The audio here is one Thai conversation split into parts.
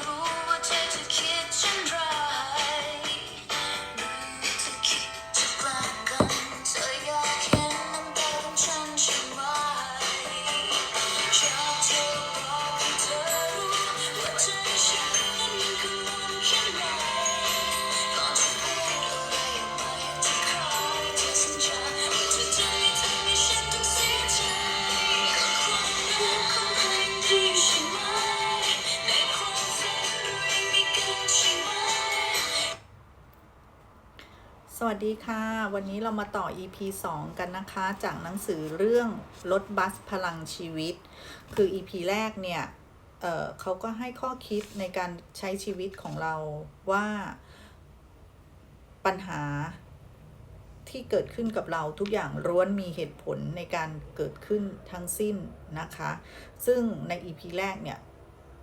tomorrow. วัสดีค่ะ วันนี้เรามาต่อ EP 2 กันนะคะ จากหนังสือเรื่องรถบัสพลังชีวิต คือ EP แรกเนี่ย เเขาก็ให้ข้อคิดในการใช้ชีวิตของเราว่าปัญหาที่เกิดขึ้นกับเราทุกอย่างล้วนมีเหตุผลในการเกิดขึ้นทั้งสิ้นนะคะ ซึ่งใน EP แรกเนี่ย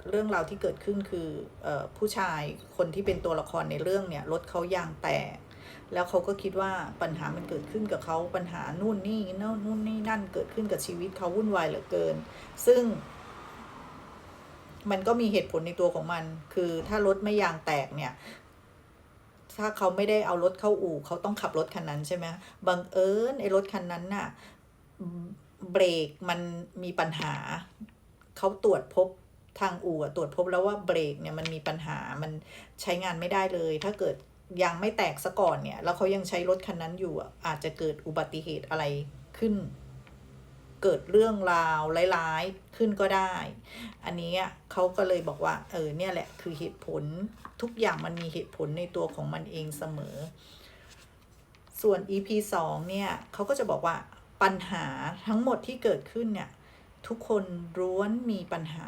เรื่องราวที่เกิดขึ้นคือออผู้ชายคนที่เป็นตัวละครในเรื่องเนี่ยรถเขายางแตก แล้วเขาก็คิดว่าปัญหามันเกิดขึ้นกับเขาปัญหานู่นนี่นู่นนู่นนี่นั่นเกิดขึ้นกับชีวิตเขาวุ่นวายเหลือเกิน ซึ่ง มันก็มีเหตุผลในตัวของมัน คือถ้ารถไม่ยางแตกเนี่ย ถ้าเขาไม่ได้เอารถเข้าอู่เขาต้องขับรถคันนั้นใช่ไหมบังเอิญไอ้รถคันนั้นน่ะเบรกมันมีปัญหา เขาตรวจพบทางอู่ตรวจพบแล้วว่าเบรกเนี่ยมันมีปัญหามันใช้งานไม่ได้เลย ถ้าเกิด ยางไม่แตกซะก่อนเนี่ย แล้วเขายังใช้รถคันนั้นอยู่อะอาจจะเกิดอุบัติเหตุอะไรขึ้น เกิดเรื่องราวร้ายๆขึ้นก็ได้ อันนี้เขาก็เลยบอกว่า เออเนี่ยแหละคือเหตุผลทุกอย่างมันมีเหตุผลในตัวของมันเองเสมอ ส่วน EP 2 เนี่ยเขาก็จะบอกว่าปัญหาทั้งหมดที่เกิดขึ้นเนี่ย ทุกคนล้วนมีปัญหา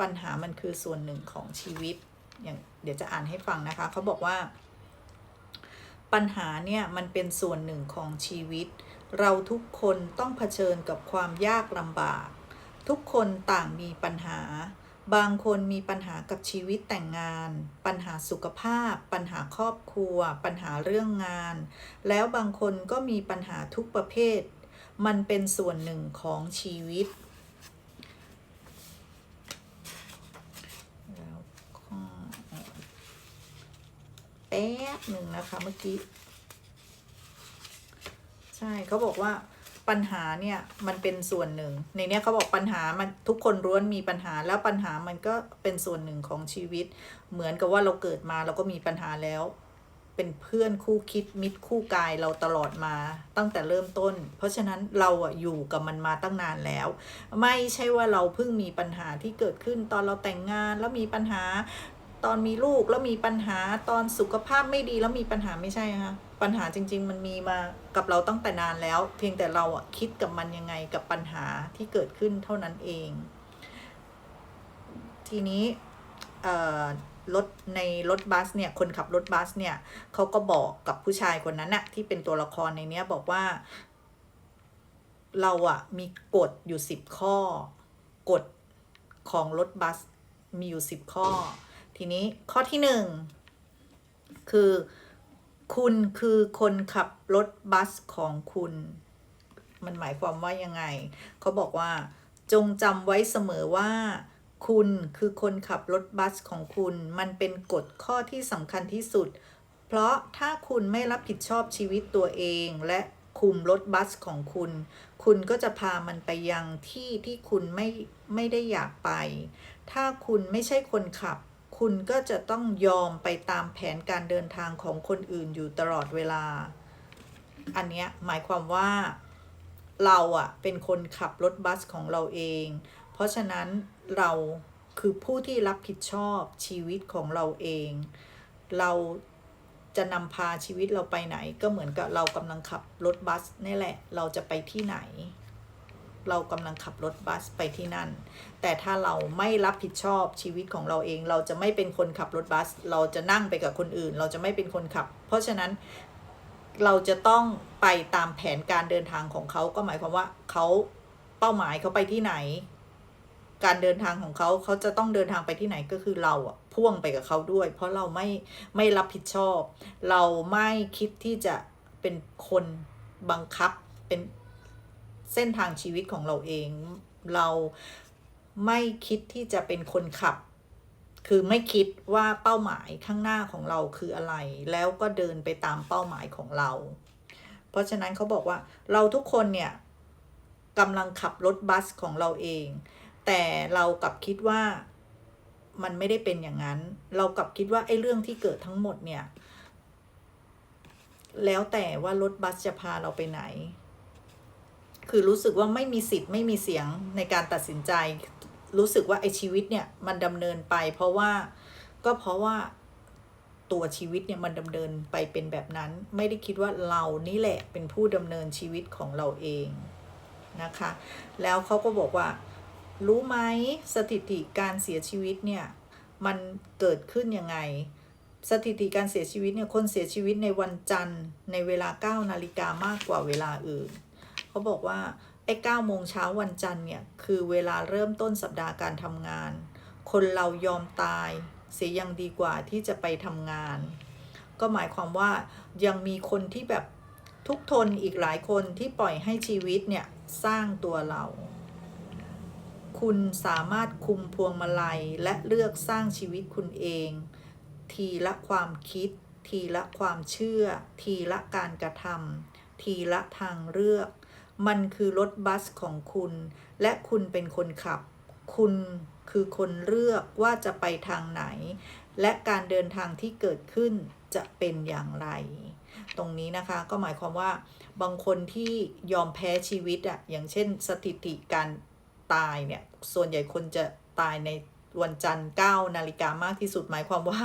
ปัญหามันคือส่วนหนึ่งของชีวิตอย่าง เดี๋ยวจะอ่านให้ฟังนะคะ เขาบอกว่า ปัญหาเนี่ยมันเป็นส่วนหนึ่งของชีวิต เราทุกคนต้องเผชิญกับความยากลำบาก ทุกคนต่างมีปัญหา บางคนมีปัญหากับชีวิตแต่งงาน ปัญหาสุขภาพ ปัญหาครอบครัว ปัญหาเรื่องงาน แล้วบางคนก็มีปัญหาทุกประเภท มันเป็นส่วนหนึ่งของชีวิต แล้วก็ แป๊บหนึ่งนะคะเมื่อกี้ ใช่เขาบอกว่าปัญหาเนี่ยมันเป็นส่วนหนึ่ง ในเนี้ยเขาบอกปัญหามันทุกคนล้วนมีปัญหาแล้วปัญหามันก็เป็นส่วนหนึ่งของชีวิต เหมือนกับว่าเราเกิดมาเราก็มีปัญหาแล้ว เป็นเพื่อนคู่คิดมิตรคู่กายเราตลอดมาตั้งแต่เริ่มต้น เพราะฉะนั้นเราอะอยู่กับมันมาตั้งนานแล้ว ไม่ใช่ว่าเราเพิ่งมีปัญหาที่เกิดขึ้นตอนเราแต่งงานแล้วมีปัญหา ตอนมีลูกแล้วมีปัญหาตอนสุขภาพไม่ดีแล้วมีปัญหาไม่ใช่คะปัญหาจริง ๆ มันมีมากับเราตั้งแต่นานแล้ว เพียงแต่เราอะคิดกับมันยังไงกับปัญหาที่เกิดขึ้นเท่านั้นเอง ทีนี้รถในรถบัสเนี่ยคนขับรถบัสเนี่ยเขาก็บอกกับผู้ชายคนนั้นน่ะที่เป็นตัวละครในเนี้ยบอกว่า เราอะมีกฎอยู่สิบข้อกฎของรถบัสมีอยู่สิบข้อ ทีนี้ข้อที่หนึ่งคือ คุณคือคนขับรถบัสของคุณ มันหมายความว่ายังไง เขาบอกว่า จงจำไว้เสมอว่า คุณคือคนขับรถบัสของคุณ มันเป็นกฎข้อที่สำคัญที่สุด เพราะถ้าคุณไม่รับผิดชอบชีวิตตัวเองและคุมรถบัสของคุณ คุณก็จะพามันไปยังที่ที่คุณไม่ไม่ได้อยากไป ถ้าคุณไม่ใช่คนขับ คุณก็จะต้องยอมไปตามแผนการเดินทางของคนอื่นอยู่ตลอดเวลา อันเนี้ยหมายความว่าเราอะเป็นคนขับรถบัสของเราเอง เพราะฉะนั้นเราคือผู้ที่รับผิดชอบชีวิตของเราเอง เราจะนำพาชีวิตเราไปไหน ก็เหมือนกับเรากำลังขับรถบัสนี่แหละ เราจะไปที่ไหน เรากำลังขับรถบัสไปที่นั่น แต่ถ้าเราไม่รับผิดชอบชีวิตของเราเอง เราจะไม่เป็นคนขับรถบัส เราจะนั่งไปกับคนอื่น เราจะไม่เป็นคนขับ เพราะฉะนั้นเราจะต้องไปตามแผนการเดินทางของเขาก็หมายความว่าเขาเป้าหมายเขาไปที่ไหน การเดินทางของเขาเขาจะต้องเดินทางไปที่ไหนก็คือเราอะพ่วงไปกับเขาด้วย เพราะเราไม่ไม่รับผิดชอบ เราไม่คิดที่จะเป็นคนบังคับเป็น เส้นทางชีวิตของเราเอง เราไม่คิดที่จะเป็นคนขับ คือไม่คิดว่าเป้าหมายข้างหน้าของเราคืออะไร แล้วก็เดินไปตามเป้าหมายของเรา เพราะฉะนั้นเขาบอกว่าเราทุกคนเนี่ยกำลังขับรถบัสของเราเอง แต่เรากลับคิดว่ามันไม่ได้เป็นอย่างนั้น เรากลับคิดว่าไอ้เรื่องที่เกิดทั้งหมดเนี่ย แล้วแต่ว่ารถบัสจะพาเราไปไหน คือรู้สึกว่าไม่มีสิทธิ์ไม่มีเสียงในการตัดสินใจ รู้สึกว่าไอ้ชีวิตเนี่ยมันดำเนินไป เพราะว่าก็เพราะว่าตัวชีวิตเนี่ยมันดำเนินไปเป็นแบบนั้น ไม่ได้คิดว่าเรานี่แหละเป็นผู้ดำเนินชีวิตของเราเองนะคะ แล้วเขาก็บอกว่า รู้ไหมสถิติการเสียชีวิตเนี่ยมันเกิดขึ้นยังไง สถิติการเสียชีวิตเนี่ยคนเสียชีวิตในวันจันทร์ในเวลา9นาฬิกามากกว่าเวลาอื่น เขาบอกว่าไอ้9โมงเช้าวันจันทร์เนี่ยคือเวลาเริ่มต้นสัปดาห์การทำงาน คนเรายอมตาย เสียยังดีกว่าที่จะไปทำงาน ก็หมายความว่ายังมีคนที่แบบทุกทนอีกหลายคนที่ปล่อยให้ชีวิตเนี่ยสร้างตัวเรา คุณสามารถคุมพวงมาลัยและเลือกสร้างชีวิตคุณเอง ทีละความคิด ทีละความเชื่อ ทีละการกระทำทีละทางเลือก มันคือรถบัสของคุณ และคุณเป็นคนขับ คุณคือคนเลือกว่าจะไปทางไหน และการเดินทางที่เกิดขึ้นจะเป็นอย่างไร ตรงนี้นะคะก็หมายความว่า บางคนที่ยอมแพ้ชีวิตอะอย่างเช่นสถิติการตายเนี่ยส่วนใหญ่คนจะตายในวันจันทร์9นาฬิกามากที่สุดหมายความว่า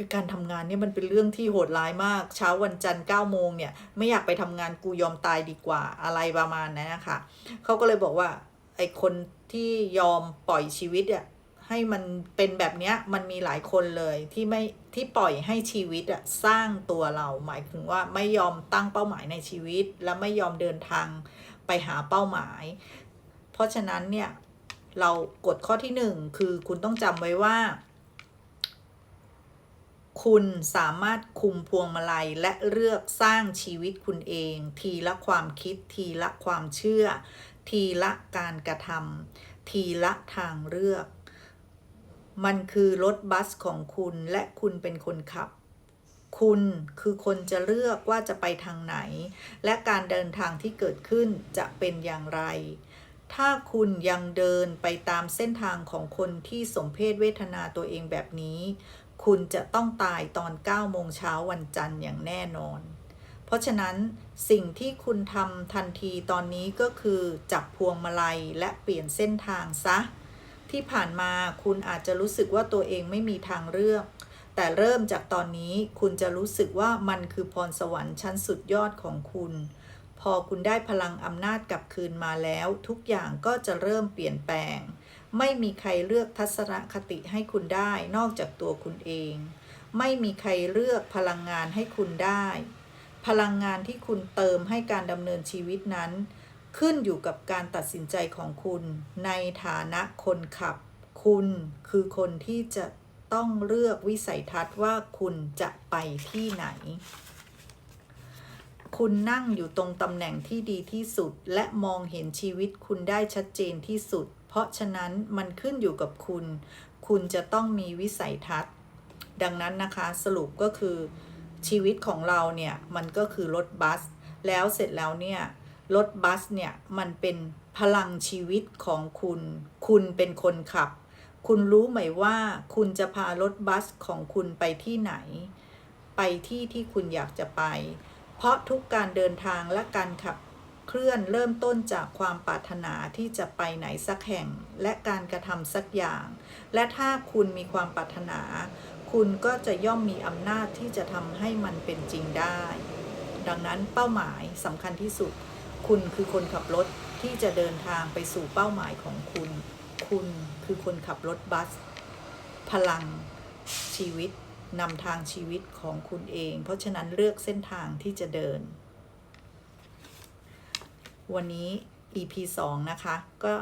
คือการทำงานเนี่ยมันเป็นเรื่องที่โหดร้ายมาก เช้าวันจันทร์9โมงเนี่ย ไม่อยากไปทำงานกูยอมตายดีกว่าอะไรประมาณนั้นนะคะเขาก็เลยบอกว่าไอคนที่ยอมปล่อยชีวิตอะให้มันเป็นแบบเนี้ยมันมีหลายคนเลยที่ไม่ที่ปล่อยให้ชีวิตอะสร้างตัวเราหมายถึงว่าไม่ยอมตั้งเป้าหมายในชีวิต และไม่ยอมเดินทางไปหาเป้าหมาย เพราะฉะนั้นเนี่ยเรากฎข้อที่หนึ่งคือคุณต้องจำไว้ว่า คุณสามารถคุมพวงมาลัยและเลือกสร้างชีวิตคุณเอง ทีละความคิด ทีละความเชื่อ ทีละการกระทำทีละทางเลือก มันคือรถบัสของคุณและคุณเป็นคนขับ คุณคือคนจะเลือกว่าจะไปทางไหน และการเดินทางที่เกิดขึ้นจะเป็นอย่างไรถ้าคุณยังเดินไปตามเส้นทางของคนที่สมเพศเวทนาตัวเองแบบนี้ คุณจะต้องตายตอน9โมงเช้าวันจันทร์อย่างแน่นอน เพราะฉะนั้นสิ่งที่คุณทำทันทีตอนนี้ก็คือจับพวงมาลัยและเปลี่ยนเส้นทางซะ ที่ผ่านมาคุณอาจจะรู้สึกว่าตัวเองไม่มีทางเลือก แต่เริ่มจากตอนนี้คุณจะรู้สึกว่ามันคือพรสวรรค์ชั้นสุดยอดของคุณ พอคุณได้พลังอำนาจกลับคืนมาแล้ว ทุกอย่างก็จะเริ่มเปลี่ยนแปลง ไม่มีใครเลือกทัศนคติให้คุณได้นอกจากตัวคุณเอง ไม่มีใครเลือกพลังงานให้คุณได้ พลังงานที่คุณเติมให้การดำเนินชีวิตนั้น ขึ้นอยู่กับการตัดสินใจของคุณ ในฐานะคนขับ คุณคือคนที่จะต้องเลือกวิสัยทัศน์ว่าคุณจะไปที่ไหน คุณนั่งอยู่ตรงตำแหน่งที่ดีที่สุด และมองเห็นชีวิตคุณได้ชัดเจนที่สุด เพราะฉะนั้นมันขึ้นอยู่กับคุณ คุณจะต้องมีวิสัยทัศน์ ดังนั้นนะคะสรุปก็คือชีวิตของเราเนี่ย มันก็คือรถบัส แล้วเสร็จแล้วเนี่ย รถบัสเนี่ย มันเป็นพลังชีวิตของคุณ คุณเป็นคนขับ คุณรู้ไหมว่าคุณจะพารถบัสของคุณไปที่ไหน ไปที่ที่คุณอยากจะไป เพราะทุกการเดินทางและการขับ เคลื่อนเริ่มต้นจากความปรารถนาที่จะไปไหนสักแห่งและการกระทำสักอย่าง และถ้าคุณมีความปรารถนา คุณก็จะย่อมมีอำนาจที่จะทำให้มันเป็นจริงได้ ดังนั้นเป้าหมายสำคัญที่สุด คุณคือคนขับรถที่จะเดินทางไปสู่เป้าหมายของคุณ คุณคือคนขับรถบัส พลังชีวิตนำทางชีวิตของคุณเอง เพราะฉะนั้นเลือกเส้นทางที่จะเดิน วันนี้ EP 2 นะคะ ก็